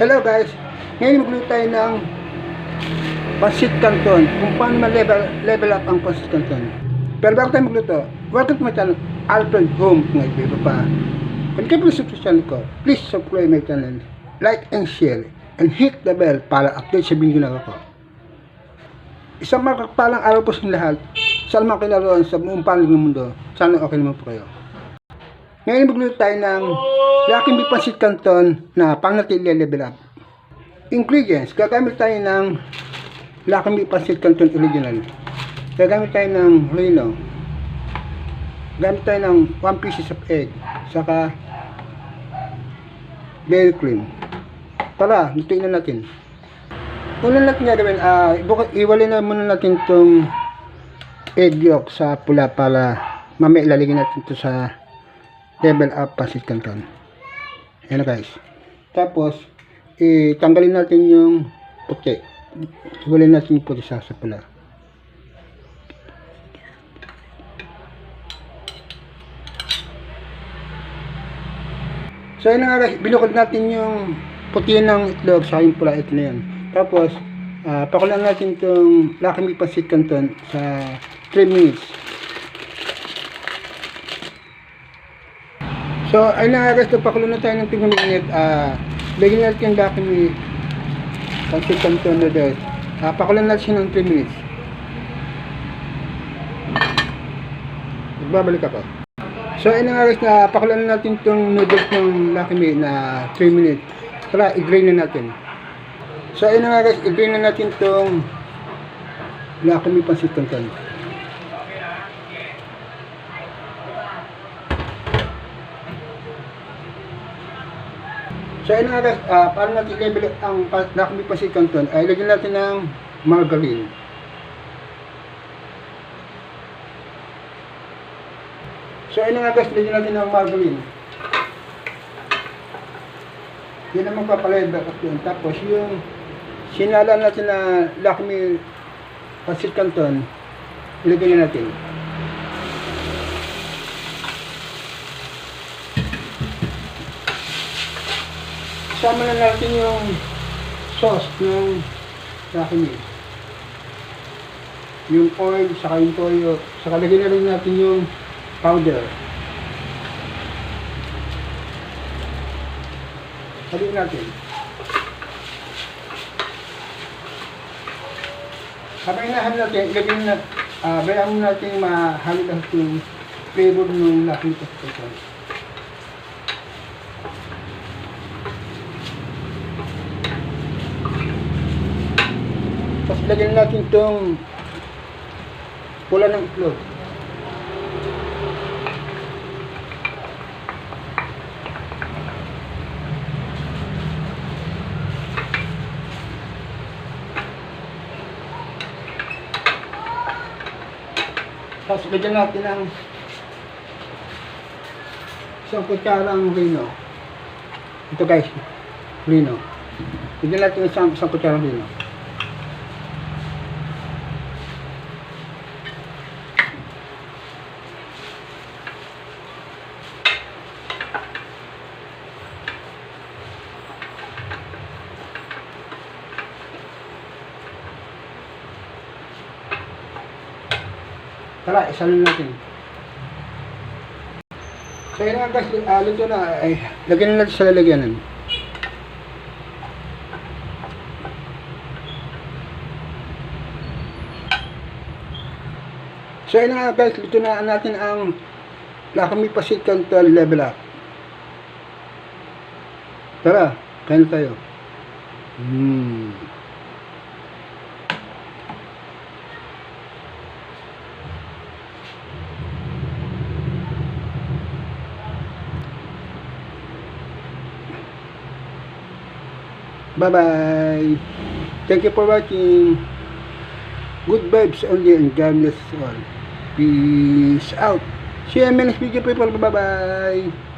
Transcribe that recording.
Hello guys, ngayon magluto tayo ng pancit canton. Kung paano ma-level level up ang pancit canton. Pero bago tayo magluto, welcome to my channel, Alfred Home. Kung iba pa. Kung kayo pala sa channel ko, please subscribe my channel, like and share, and hit the bell para update sa video na ako. Isang makakpalang araw po sa lahat. Saan mga kinalaroon sa buong panig ng mundo. Sana okay naman po kayo. Ngayon magluto tayo ng Lucky Beef Pancit Canton na pangnatili level up. Ingredients, gagamit tayo ng Lucky Beef Pancit Canton original. Gagamit tayo ng reno. Gagamit tayo ng 1 pieces of egg. Saka dairy cream. Tara, lutuin na natin. Una natin gagawin, ibuka- iwalay na muna natin itong egg yolk sa pula para mamaya ilalagay natin ito sa level up pancit canton. Ayan guys. Tapos, itanggalin natin yung puti. Iwalay natin yung puti sa, sa pula. So, yun nga guys, binukod natin yung puti ng itlog sa yung pula ito na yan. Tapos, ah pakulan natin itong Lucky Me Pancit Canton sa 3 minutes. So, ayun na nga guys, pakulo na tayo ng 3 minutes. Ah, lagyan natin yung Lucky Me Pancit Canton na. Ah, pakulan natin siya ng 3 minutes. Magbabalik ako. So, ayun nga guys, na pakulan na natin itong noodles ng Lucky Me na 3 minutes. Tara, i-drain na natin. So, ayun nga guys, i-drain na natin itong Lucky Me Pancit Canton. So, ayun nga guys, ah, para natin level ang pa- Lucky Me Pancit Canton, ay lagyan natin ng margarine. So, ayun nga guys, lagyan natin ng margarine. Yan ang magpapalaya at yun. Tapos yung sinala natin na Lakme Pancit Canton, ilagay na natin. Isama na natin yung sauce ng Lakme. Yung oil, saka yung toyo, saka lagyan na rin natin yung powder. Haluin natin. Habang inahan natin, ilagay na, uh, bayaan mo natin mahalo yung flavor ng laking pagkakita. Tapos lagyan natin itong pula ng itlog. Tapos lagyan natin ng isang kutsarang rino. Ito guys, rino. Lagyan natin ng isang, isang kutsarang rino. Tara, isalin natin. So yun nga guys, uh, luto na. Ay, lagyan na natin sa lalagyanan. So yun nga guys, luto na natin ang Lakami Pasit Canton level up. Tara, kain tayo. Hmm. Bye-bye. Thank you for watching. Good vibes only and God bless all. Peace out. See you in my next video people. Bye-bye.